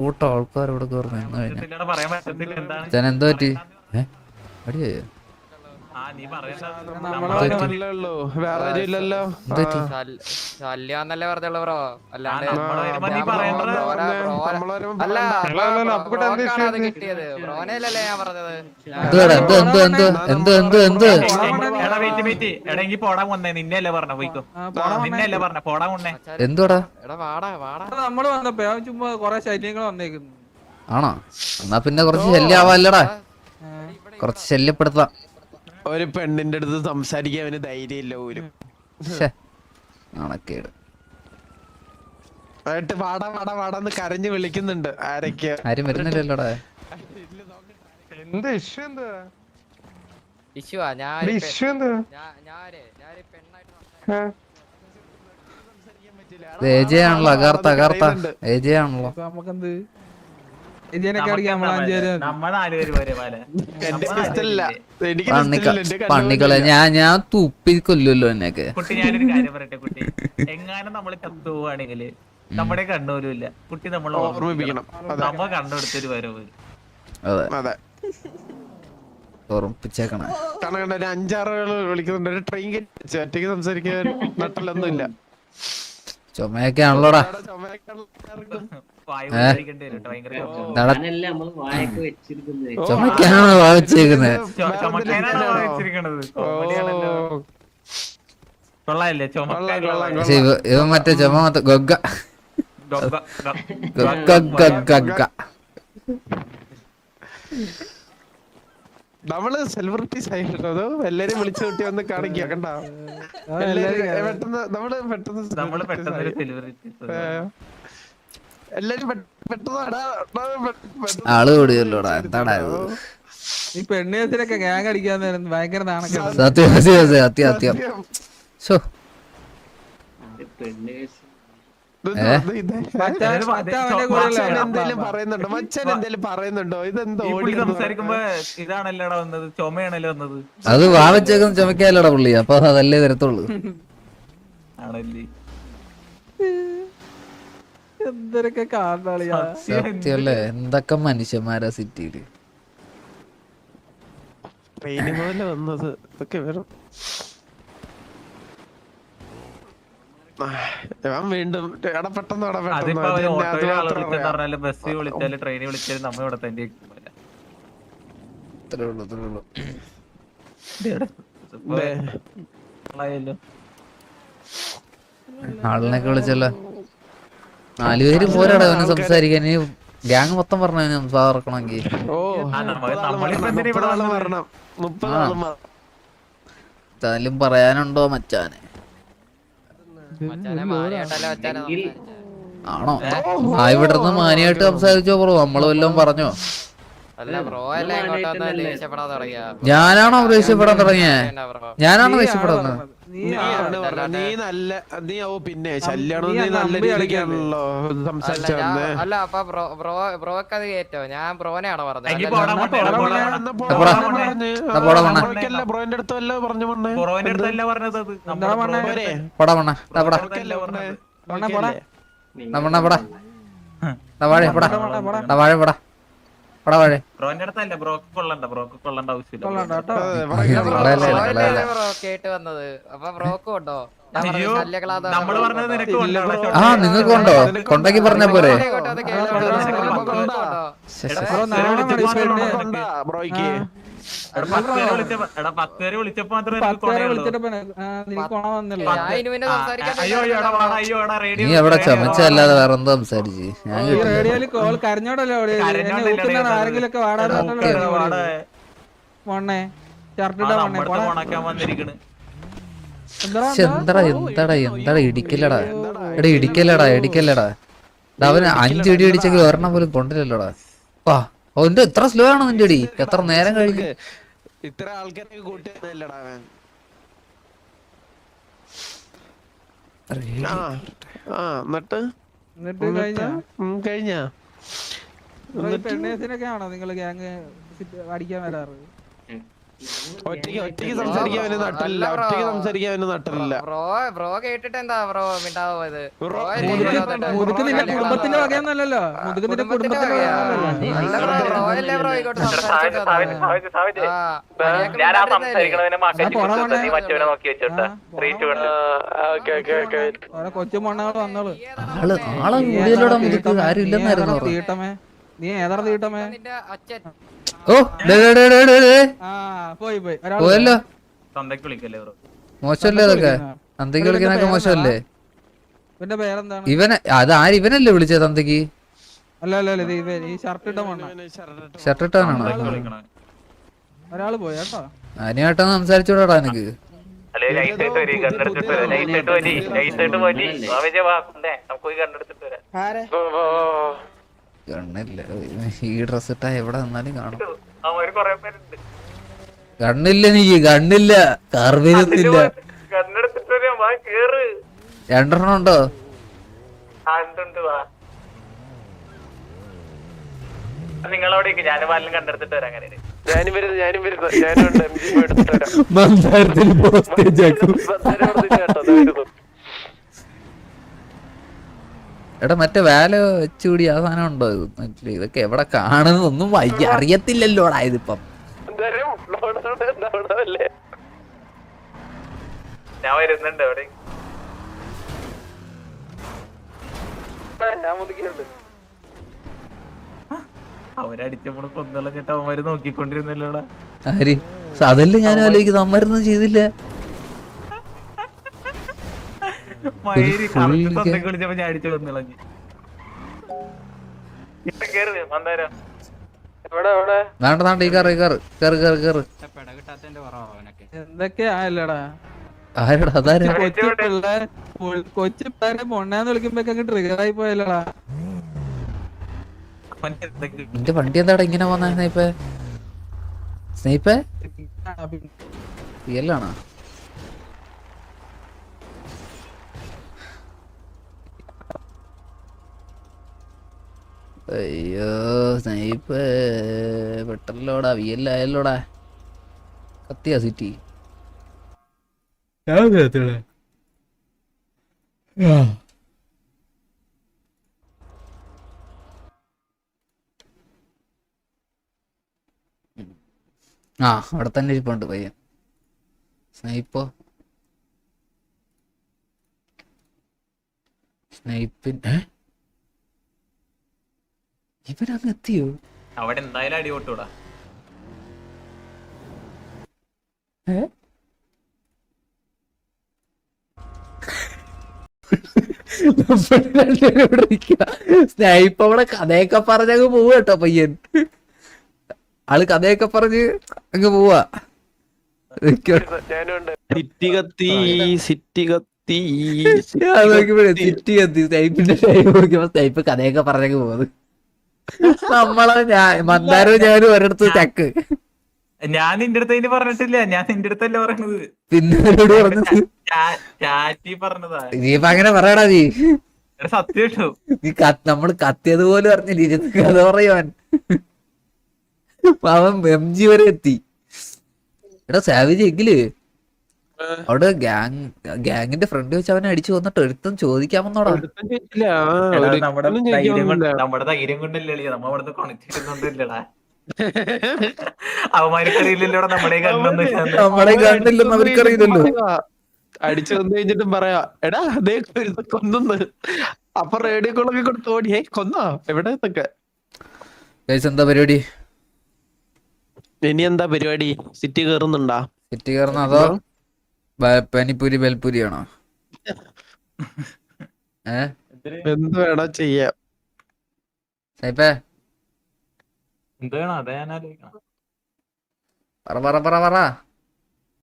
കൂട്ടം ആൾക്കാർ ഇവിടെ കയറി നിന്ന് കഴിഞ്ഞാൽ എന്തോ പറ്റി? ഏഹ് അടിയായോ? ശല്യാന്നല്ലേ പറഞ്ഞുള്ളൂ ബ്രോ? അല്ലാണ്ട് അല്ല? കിട്ടിയത്. ബ്രോനെയല്ലല്ലേ ഞാൻ പറഞ്ഞത്? എന്തുവാടാ എന്ത് എന്ത് എന്ത് എന്ത് എന്ത് എന്ത്? എടാ വെയിറ്റ് വെയിറ്റ് എടാ എങ്കിൽ പോടാൻ വന്നേ നിന്നെ പറഞ്ഞ പോയിക്കോ. നിന്നെ അല്ലേ പറഞ്ഞ പോടാൻ വന്നേ. എന്തോടാ എടാ വാടാ വാടാ. നമ്മൾ വന്നപ്പോ ചുമ്മാ കൊറേ ശല്യങ്ങൾ വന്നേക്കുന്നു. ആണോ? എന്നാ പിന്നെ കുറച്ച് ശല്യാവാല്ലടാ കുറച്ച് ശല്യപ്പെടുത്താം ഒരു പെണ്ണിന്റെ അടുത്ത് സംസാരിക്കാൻ അവന് ധൈര്യമില്ല പോലും. കരഞ്ഞ് നാണക്കേട്. എന്നിട്ട് വാടാ വാടാ വാടാന്ന് കരഞ്ഞു വിളിക്കുന്നുണ്ട് ആരൊക്കെയാ. ആരും വരുന്നില്ലല്ലോടാ. എന്ത് ഇഷ്യൂ എന്താ? ഇഷ്യുവാ ഞാൻ ഒരു പെ- ഇഷ്യൂ എന്താ? ഞാൻ- ഞാനൊരു പെണ്ണായിട്ട് അകാർത്ത അകാർത്ത. നമുക്കെന്ത് പണ്ണിക്കളെ ഞാൻ ഞാൻ തുപ്പി കൊല്ലുമല്ലോ എന്നൊക്കെ കുട്ടി ഞാനൊരു കാര്യം പറയട്ടെ കുട്ടി. എങ്ങാനും നമ്മൾ ചത്തു പോവാണെങ്കിൽ നമ്മുടെ കണ്ണൂരും ഇല്ല. കുട്ടി നമ്മൾ ഓർമ്മിപ്പിക്കണം. നമ്മ കണ്ണെടുത്തൊരു വരവ്. അതെ. അതെ. ഓർമ്മിപ്പിച്ചേക്കണേ കാരണം കണ്ട ഒരു അഞ്ചാറ് വിളിക്കുന്നുണ്ട്. ഒരു ട്രെയിൻ കയറ്റി. ഒറ്റയ്ക്ക് സംസാരിക്കാൻ നട്ടിലൊന്നുമില്ല. ചുമയൊക്കെ ആണല്ലോടാ ചുമക്കാണോ ഇവ ഇവൻ മറ്റേ ചുമ മൊത്തം ഗൊഗ്ഗ. ഗൊഗ്ഗ, ഗ- ഗൊഗ ഗഗ നമ്മൾ സെലിബ്രിറ്റീസ് ആയിട്ടോ അതോ എല്ലാരും വിളിച്ചു കൂട്ടി വന്ന് കാണിക്കുക കണ്ട? പെട്ടെന്ന് നമ്മൾ. എല്ലാരും പെട്ടെന്ന് ആൾ കൂടിയല്ലോടാ എന്താടാ ഇത്? ഈ പെണ്ണേസിനൊക്കെ ഗ്യാങ് അടിക്കാൻ നേരം ഭയങ്കര നാണക്കേട്. സത്യം സത്യം സത്യം സത്യം. പറയുന്നുണ്ടോ? മച്ചാൻ എന്തെങ്കിലും പറയുന്നുണ്ടോ? ഇതെന്തോ ഈ പുള്ളി ഓടി സംസാരിക്കുമ്പോ ഇതാണല്ലോടാ വന്നത്? ചുമയാണല്ലോ വന്നത്? അത് വാവച്ചേക്കുന്ന ചുമക്കാലോടാ പുള്ളി. അപ്പൊ അതല്ലേ വരത്തുള്ളൂ. ആണല്ലേ? എന്തൊക്കെ കാണാളിയാ എന്തൊക്കെ മനുഷ്യന്മാരാ സിറ്റിയിൽ. ട്രെയിനിങ് പോലെ വന്നത്. ഇതൊക്കെ വെറും ആ, ഞാൻ വീണ്ടും എടാ പെട്ടെന്ന് എടാ. വിളിച്ചാലും ട്രെയിനിൽ വിളിച്ചാലും നമ്മ ഇവിടെ തന്നെ. ആളിനൊക്കെ വിളിച്ചല്ലോ. നാലുപേര് പോരാടാ അവനെ സംസാരിക്കാൻ. ഈ ഗ്യാങ് മൊത്തം പറഞ്ഞു സംസാരിക്കണമെങ്കിൽ. എന്തായാലും പറയാനുണ്ടോ മച്ചാനെ മച്ചാനെ മാരിയായിട്ടല്ലേ മച്ചാനെ എങ്കിൽ ആണോ? ആ ഇവിടെ നിന്ന് മാനിയായിട്ട് സംസാരിച്ചോ ബ്രോ. നമ്മൾ വല്ലതും പറഞ്ഞോ. ഞാനാണോ ദേഷ്യപ്പെടാൻ തുടങ്ങിയേ? ഞാനാണോ ആണ് നീ നല്ല നീ ഓ പിന്നെ ശല്യാണോ നീ നല്ല രീതിക്കാണല്ലോ അല്ല സംസാരിച്ചു അല്ല അപ്പൊ ബ്രോ ബ്രോ ബ്രോക്ക് അത് കേറ്റോ ഞാൻ ബ്രോനെയാണോ പറഞ്ഞത് ബ്രോയിന്റെ അടുത്ത് വല്ല പറഞ്ഞു മണ്ണേ കൊറോന്റെ അടുത്തല്ല പറഞ്ഞത്? അടുത്ത്. പടാ മണ്ണ പടാ പോടാ, പോടാ. പടാ വാഴ പടാ ബ്രോന്റെ അടുത്തല്ല ബ്രോക്ക് കൊള്ളണ്ട ബ്രോക്ക് കൊള്ളണ്ട ആവശ്യമില്ല. കേട്ടോ. വന്നത്. അപ്പൊ ബ്രോക്കും ഉണ്ടോ ആ നിങ്ങൾക്ക് ഉണ്ടോ കൊണ്ടെങ്കിൽ പറഞ്ഞ നിനക്ക്. ബ്രോയ്ക്ക്. നീ എവിടെ ചമച്ചല്ലാതെ വേറെ എന്തോ സംസാരിച്ച്? ഞാൻ റേഡിയോയിൽ കോൾ കരഞ്ഞോടല്ലോ ആരെങ്കിലും ഒക്കെ വാടാതെ വന്നിരിക്കണ്. എന്താടാ എന്താടാ എന്താടാ ഇടിക്കല്ലടാ? എടാ ഇടിക്കല്ലടാ ഇടിക്കല്ലടാ. അവന് അഞ്ച് ഇടി അടിച്ചെങ്കിൽ ഒരെണ്ണം പോലും കൊണ്ടില്ലല്ലോടാ. വാ. ഓ എന്റെ എത്ര സ്ലോ ആണ് നിന്റെ അടി എത്ര നേരം കഴിക്കും ഇത്ര ആൾക്കാരെ കൂട്ടിയതല്ലടാ അവൻ. ആ ആ എന്നിട്ട്? കഴിഞ്ഞാ? പെണ്ണേസിനൊക്കെ ആണോ നിങ്ങൾ ഗ്യാങ് അടിക്കാൻ വരാറ്? ഒറ്റയ്ക്ക് ഒറ്റയ്ക്ക് സംസാരിക്കാൻ അവന് നട്ടില്ല. ഒറ്റയ്ക്ക് സംസാരിക്കാൻ അവന് നട്ടില്ല. ബ്രോ ബ്രോ കേട്ടിട്ട് എന്താ ബ്രോ മിണ്ടാവോ ഇത്? മുതുക്ക് നിന്റെ കുടുംബത്തിന്റെ ബ്രോ. വകയൊന്നുമല്ലല്ലോ? മുതുക്ക് നിന്റെ കുടുംബത്തിന്റെ കൊച്ചു മണ്ണകൾ വന്നോളൂ. ആൾ ആളെ കൂടിയല്ലോടാ മുതുക്ക് ആരും ഇല്ലെന്നായിരുന്നു തീട്ടമേ? നീ ഏതാ തീട്ടമേ? നിന്റെ അച്ഛൻ. ഓ പോയി പോയി. പോയല്ലോ. തന്തയ്ക്ക് വിളിക്കല്ലേ ബ്രോ? മോശമല്ലേ അതൊക്കെ? തന്തയ്ക്ക് വിളിക്കാനൊക്കെ മോശമല്ലേ? ഇവന്റെ പേരെന്താണ്? ഇവനെ അത് ആര് ഇവനല്ലേ വിളിച്ചത് തന്തയ്ക്ക്? അല്ല അല്ല അല്ല ഇവൻ ഈ ഷർട്ട് ഇട്ട ഷർട്ട് ഒരാൾ സംസാരിച്ചോടാ എനിക്ക് കണ്ടെടുത്തിട്ട് വരാം നമുക്ക് പോയി കണ്ടെടുത്തിട്ട് വരാം. കണ്ണില്ല ഈ ഡ്രസ് ഇട്ടാ എവിടെ നിന്നാലും കാണും. കണ്ണില്ല നീ കണ്ണില്ല കേറ്. രണ്ടെണ്ണം ഉണ്ടോ? നിങ്ങളവിടേക്ക് കണ്ടെടുത്തിട്ട് വരാം അങ്ങനെ ഞാനും വരുന്നു ഞാനും വരുന്നു. ഞാനും ഉണ്ട് എം ജി എടുത്തിട്ട് വരാം. എടാ മറ്റേ വാല വെച്ചുകൂടി ആ സാധനം ഉണ്ടോ? ഇത്? ഇതൊക്കെ എവിടെ കാണുന്നതൊന്നും വയ്യ അറിയത്തില്ലല്ലോടാ ഇതിപ്പം. അവരടിച്ചപ്പോ ഞാൻ വരുന്നുണ്ട് അവിടെ കൊന്നുള്ള ചേട്ടാ അവന്മാര് നോക്കിക്കൊണ്ടിരുന്നല്ലോടാ. ആര്? അതല്ലേ ഞാൻ ആലോചിക്കുന്നത് അമ്മരൊന്നും ചെയ്തില്ല. മയിൽ കറക്റ്റ് വിളിച്ചപ്പോ ഞാൻ അടിച്ചു വന്നിളഞ്ഞു കേറ് മന്ദാരം. കൊച്ചു പിള്ളേരെ പൊണ്ണാന്ന് വിളിക്കുമ്പോഴൊക്കെ ട്രിഗർ ആയി പോയല്ലടാ. നിന്റെ വണ്ടി എന്താടാ ഇങ്ങനെ പോന്നെ സ്നേഹിപ്പേ? സ്നേഹിപ്പേ? റിയലാണോ അയ്യോ സ്നേഹിപ്പ്. പെട്ടല്ലോടാ വിയല്ലായല്ലോടാ കത്തിയ സിറ്റി? ആ. അവിടെ തന്നെ ഇരിപ്പുണ്ട് പയ്യൻ. സ്നൈപ്പോ സ്നൈപ്പിൻ ഏ? ഇവനങ്ങ് എത്തിയോ അവിടെ എന്തായാലും അടി പൊട്ടൂടാ സ്നൈപ്പ് അവിടെ കഥയൊക്കെ പറഞ്ഞങ്ങ് പോവുക കേട്ടോ പയ്യൻ. ആൾ കഥയൊക്കെ പറഞ്ഞ് അങ്ങ് പോവാ സിറ്റി കത്തി സിറ്റി കത്തി സിറ്റി സ്നൈപ്പിന്റെ ടൈം നോക്കിയപ്പോ സ്നൈപ്പ് കഥയൊക്കെ പറഞ്ഞങ്ങ് പോകുന്നത് നമ്മളെ ഞാൻ മന്ദാരവും ഞാനും ഒരിടത്ത് ചക്ക്. ഞാൻ നിന്റെ അടുത്ത് അതിന് പറഞ്ഞിട്ടില്ല. ഞാൻ നിന്റെ അടുത്തല്ല പറഞ്ഞത്. പിന്നെ ചാറ്റി പറഞ്ഞതാ? ഇനിയിപ്പോ അങ്ങനെ പറയടാ നീ. സത്യം നീ നമ്മൾ കത്തിയത് പോലെ പറഞ്ഞില്ല ഇരുന്ന് കഥ പറയുവാൻ അവൻ എം ജി വരെ എത്തി. എടാ സാവിജ് എങ്കിൽ അവിടെ ഗാങ് ഗാങ്ങിന്റെ ഫ്രണ്ട് വെച്ച് അവനെ അടിച്ചു വന്നിട്ട് എടുത്തും ചോദിക്കാമെന്നോടാ. നമ്മുടെ ധൈര്യം കൊണ്ട് ചോദിക്കാനൊന്നുമില്ല. നമ്മുടെ ധൈര്യം കൊണ്ടല്ലേ അളിയാ നമ്മ അവിടുന്ന് കൊണച്ചിരുന്നോണ്ടില്ലടാ അവന്മാർക്കറിയില്ലല്ലോടാ നമ്മുടെ കണ്ണൊന്നും നമ്മളെ കണ്ടില്ലെന്ന് അവർക്കറിയില്ലല്ലോ. അടിച്ചു വന്നു കഴിഞ്ഞിട്ടും പറയാ എടാ അതേ കൊന്നു അപ്പൊ റേഡിയോ കോളൊക്കെ കൊടുത്ത് ഓടിയേ കൊന്നോ? എവിടെ ഇതൊക്കെ? എന്താ പരിപാടി? ഇനി എന്താ പരിപാടി? സിറ്റി കേറുന്നുണ്ടോ? സിറ്റി കയറുന്ന അതോ പനിപ്പൂരി ബൽപൂരി ആണോ എന്ത് വേണോ ചെയ്യാം സ്നൈപ്പേ എന്ത് വേണം അതാ പറ പറ പറ പറ.